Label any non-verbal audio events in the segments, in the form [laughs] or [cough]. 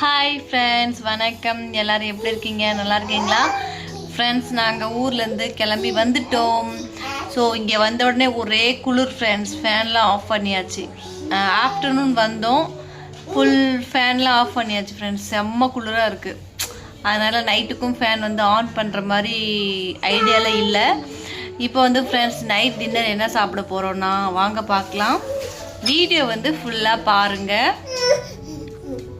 Hi friends வணக்கம். எல்லாரும் எப்படி இருக்கீங்க? நல்லா இருக்கீங்களா? ஃப்ரெண்ட்ஸ் நாங்கள் ஊர்லேருந்து கிளம்பி வந்துட்டோம். ஸோ இங்கே வந்த உடனே ஒரே குளிர் ஃப்ரெண்ட்ஸ் ஃபேன்லாம் ஆஃப் பண்ணியாச்சு. ஆஃப்டர்நூன் வந்தோம். ஃபுல் ஃபேன்லாம் ஆஃப் பண்ணியாச்சு ஃப்ரெண்ட்ஸ் செம்ம குளிராக இருக்குது அதனால் நைட்டுக்கும் ஃபேன் வந்து ஆன் பண்ணுற மாதிரி ஐடியாவில் இல்லை. இப்போ வந்து ஃப்ரெண்ட்ஸ் நைட் டின்னர் என்ன சாப்பிட போகிறோன்னா வாங்க பார்க்கலாம். வீடியோ வந்து ஃபுல்லாக பாருங்கள்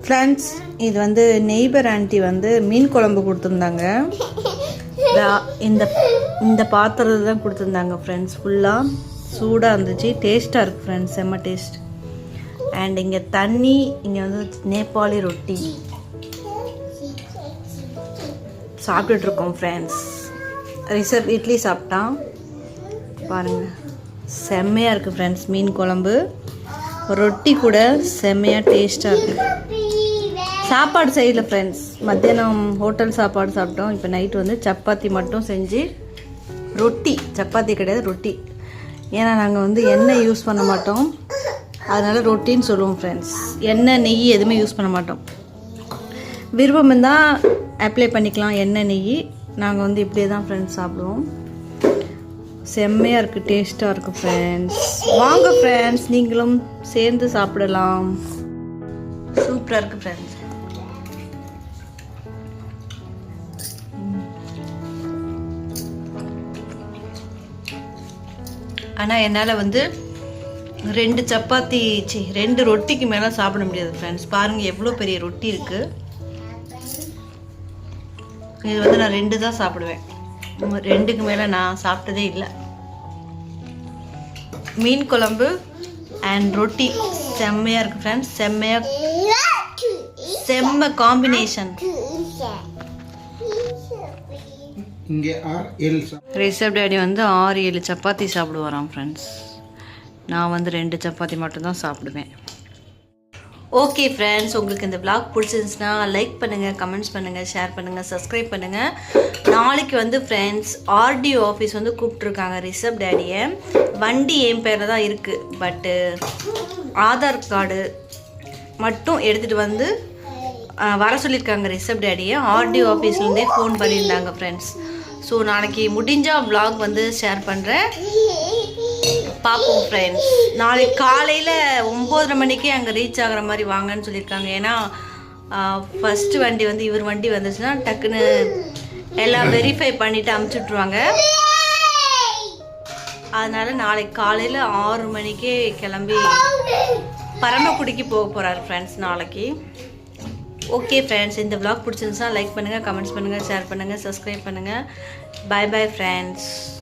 ஃப்ரெண்ட்ஸ் இது வந்து நெய்பர் ஆண்டி வந்து மீன் குழம்பு கொடுத்துருந்தாங்க. [laughs] இந்த இந்த பாத்திரத்தை தான் கொடுத்துருந்தாங்க ஃப்ரெண்ட்ஸ் ஃபுல்லாக சூடாக இருந்துச்சு. டேஸ்ட்டாக இருக்குது ஃப்ரெண்ட்ஸ் செம்ம டேஸ்ட் அண்ட் இங்கே தண்ணி இங்கே வந்து நேபாளி ரொட்டி. சாப்பிட்டுட்டு இருக்கோம் ஃப்ரெண்ட்ஸ் ரிசர்வ் இட்லி சாப்பிட்டான் பாருங்கள் செம்மையாக இருக்குது ஃப்ரெண்ட்ஸ் மீன் குழம்பு. ரொட்டி கூட செம்மையாக டேஸ்ட்டாக இருக்குது சாப்பாடு செய்யல ஃப்ரெண்ட்ஸ் மத்தியானம் ஹோட்டல் சாப்பாடு சாப்பிட்டோம். இப்போ நைட்டு வந்து சப்பாத்தி மட்டும் செஞ்சு ரொட்டி. சப்பாத்தி கிடையாது ரொட்டி. ஏன்னா நாங்கள் வந்து எண்ணெய் யூஸ் பண்ண மாட்டோம். அதனால் ரொட்டின்னு சொல்லுவோம் ஃப்ரெண்ட்ஸ் எண்ணெய் நெய் எதுவுமே யூஸ் பண்ண மாட்டோம். விருப்பம் இருந்தால் அப்ளை பண்ணிக்கலாம் எண்ணெய் நெய். நாங்கள் வந்து இப்படியே தான் ஃப்ரெண்ட்ஸ் சாப்பிடுவோம். செம்மையாக இருக்குது டேஸ்ட்டாக இருக்குது ஃப்ரெண்ட்ஸ் வாங்க ஃப்ரெண்ட்ஸ் நீங்களும் சேர்ந்து சாப்பிடலாம். சூப்பராக இருக்குது ஃப்ரெண்ட்ஸ் ஆனால் என்னால் வந்து ரெண்டு சப்பாத்தி சி ரெண்டு ரொட்டிக்கு மேலே சாப்பிட முடியாது ஃப்ரெண்ட்ஸ் பாருங்கள் எவ்வளோ பெரிய ரொட்டி இருக்குது இது வந்து நான் ரெண்டு தான் சாப்பிடுவேன். ரெண்டுக்கு மேலே நான் சாப்பிட்டதே இல்லை. மீன் குழம்பு அண்ட் ரொட்டி. செம்மையாக இருக்குது ஃப்ரெண்ட்ஸ் செம்மையாக செம்ம காம்பினேஷன் இங்கே ஆர் எல் ரிஷப் டேடி வந்து ஆறு ஏழு சப்பாத்தி சாப்பிடுவாராம் ஃப்ரெண்ட்ஸ் நான் வந்து ரெண்டு சப்பாத்தி மட்டும்தான் சாப்பிடுவேன். ஓகே ஃப்ரெண்ட்ஸ் உங்களுக்கு இந்த vlog பிடிச்சிருந்துச்சுன்னா லைக் பண்ணுங்கள் கமெண்ட்ஸ் பண்ணுங்கள் ஷேர் பண்ணுங்கள் சப்ஸ்கிரைப் பண்ணுங்கள் நாளைக்கு வந்து ஃப்ரெண்ட்ஸ் ஆர்டிஓ ஆஃபீஸ் வந்து கூப்பிட்ருக்காங்க ரிஷப் டேடியை. வண்டி என் பேரில் தான் இருக்குது பட்டு ஆதார் கார்டு மட்டும் எடுத்துகிட்டு வந்து வர சொல்லியிருக்காங்க ரிஷப் டேடியை. ஆர்டிஓ ஆஃபீஸ்லேருந்தே ஃபோன் பண்ணியிருந்தாங்க ஃப்ரெண்ட்ஸ் ஸோ நாளைக்கு முடிஞ்சால் ப்ளாக் வந்து ஷேர் பண்ணுறேன் பார்ப்போம் ஃப்ரெண்ட்ஸ் நாளைக்கு காலையில் ஒம்போதரை மணிக்கே அங்கே ரீச் ஆகுற மாதிரி வாங்கன்னு சொல்லியிருக்காங்க. ஏன்னா ஃபஸ்ட்டு வண்டி வந்து இவர் வண்டி வந்துச்சுன்னா டக்குன்னு எல்லாம் வெரிஃபை பண்ணிவிட்டு அமுச்சுட்ருவாங்க அதனால் நாளைக்கு காலையில் ஆறு மணிக்கே கிளம்பி பரமக்குடிக்கு போக போகிறார் ஃப்ரெண்ட்ஸ் நாளைக்கு. ஓகே ஃப்ரெண்ட்ஸ் இந்த விளாக் பிடிச்சிருந்துச்சுன்னா லைக் பண்ணுங்கள் கமெண்ட்ஸ் பண்ணுங்கள் ஷேர் பண்ணுங்கள் சப்ஸ்கிரைப் பண்ணுங்கள் பை பாய் ஃப்ரெண்ட்ஸ்